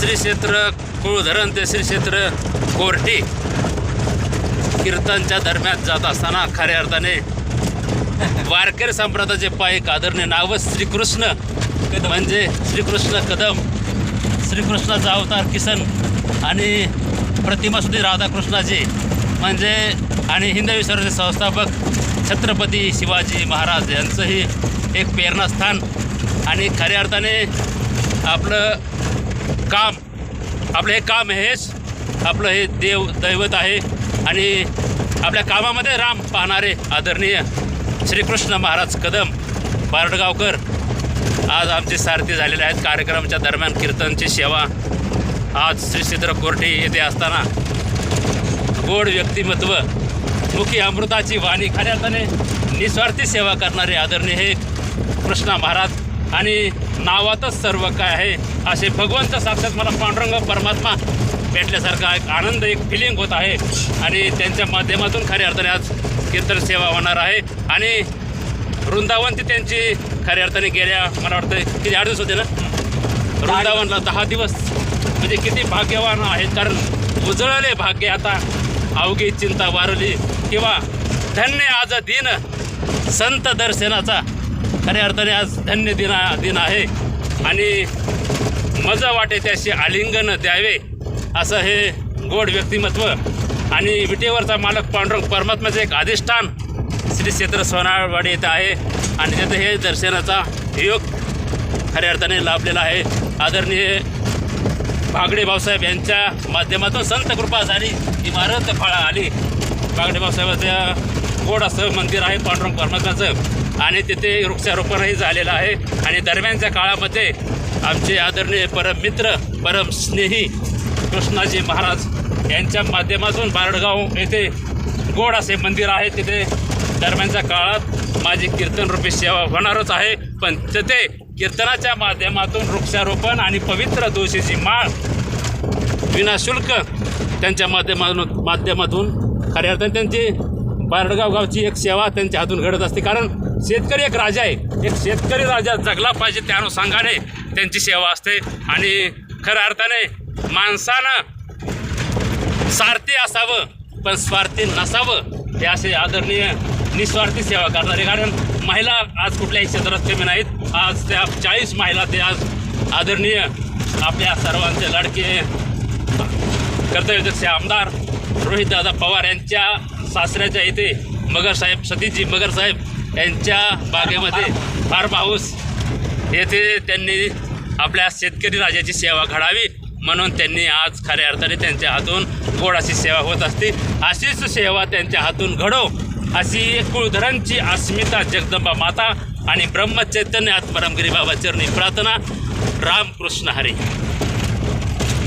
श्री क्षेत्र कुळधरण ते श्री क्षेत्र कोर्टी कीर्तनच्या दरम्यान जात असताना खऱ्या अर्थाने वारकरी संप्रदायाचे पायक आदरणीय नाव श्रीकृष्ण म्हणजे श्रीकृष्ण कदम श्रीकृष्णाचा अवतार किसन आणि प्रतिमा सुद्धा राधाकृष्णाची म्हणजे आणि हिंद स्वराज्य संस्थापक छत्रपती शिवाजी महाराज यांचंही एक प्रेरणास्थान. आणि खऱ्या अर्थाने आपलं काम आपलं हे काम हेच. आपलं हे देव दैवत आहे. आणि आपल्या कामामध्ये राम पाहणारे आदरणीय श्रीकृष्ण महाराज कदम बारडगावकर आज आमचे सारथी झालेले आहेत. कार्यक्रमाच्या दरम्यान कीर्तनची सेवा आज श्री क्षेत्र कोर्टे येथे असताना गोड व्यक्तिमत्व मुखी अमृताची वाणी खऱ्या अर्थाने निस्वार्थी सेवा करणारे आदरणीय हे कृष्णा महाराज आणि नावातच सर्व काय आहे असे भगवंत साक्षात मला पांडुरंग परमात्मा भेटल्यासारखा एक आनंद एक फिलिंग होत आहे. आणि त्यांच्या माध्यमातून खऱ्या अर्थाने आज कीर्तन सेवा होणार आहे. आणि वृंदावन ती त्यांची खऱ्या अर्थाने गेल्या मला वाटतं किती आठ दिवस होते ना? वृंदावनला दहा दिवस. म्हणजे किती भाग्यवान आहेत कारण उजळले भाग्य आता अवघी चिंता वारली. किंवा धन्य आज दिन संत दर्शनाचा. खऱ्या अर्थाने आज धन्य दिन दिन आहे. आणि मजा वाटे त्याशी आलिंगन द्यावे असं हे गोड व्यक्तिमत्व आणि विटेवरचा मालक पांडुरंग परमात्म्याचं एक अधिष्ठान श्री क्षेत्र सोनाळवाडी येथे आहे. आणि तिथे हे दर्शनाचा योग खऱ्या अर्थाने लाभलेला आहे. आदरणीय बागडे भाऊसाहेब यांच्या माध्यमातून संत कृपा झाली इमारत फळा आली. बागडे भाऊसाहेबाच्या गोड असं मंदिर आहे पांडुरंग परमात्म्याचं. आणि तिथे वृक्षारोपणही झालेलं आहे. आणि दरम्यानच्या काळामध्ये आमचे आदरणीय परम मित्र परम स्नेही कृष्णाजी महाराज यांच्या माध्यमातून बारडगाव येथे गोड असे मंदिर आहे. तिथे दरम्यानच्या काळात माझी कीर्तनरूपी सेवा होणारच आहे. पण तिथे कीर्तनाच्या माध्यमातून वृक्षारोपण आणि पवित्र तुळशीची माळ विनाशुल्क त्यांच्या माध्यमातून माध्यमातून खऱ्या अर्थाने त्यांची बारडगाव गावची एक सेवा त्यांच्या हातून घडत असते. कारण शेतकरी एक राजा आहे. एक शेतकरी राजा जगला पाहिजे त्या अनुषंगाने त्यांची सेवा असते. आणि खऱ्या अर्थाने माणसानं सारथी असावं पण स्वार्थी नसावं हे असे आदरणीय निस्वार्थी सेवा करणारे. कारण महिला आज कुठल्याही क्षेत्रात कमी नाहीत. आज त्या चाळीस महिला ते आज आदरणीय आपल्या सर्वांचे लाडके कर्तव्यदक्ष आमदार रोहितदादा पवार यांच्या सासऱ्याच्या इथे मगरसाहेब सतीजी मगरसाहेब यांच्या बागेमध्ये फार्म हाऊस येथे त्यांनी आपल्या शेतकरी राजाची सेवा घडावी म्हणून त्यांनी आज खऱ्या अर्थाने त्यांच्या हातून गोडाची सेवा होत असते. अशीच सेवा त्यांच्या हातून घडो अशी कुळधरांची अस्मिता जगदंबा माता आणि ब्रह्मचैतन्य आत्मरामगिरी बाबा चरणी प्रार्थना. रामकृष्ण हरी.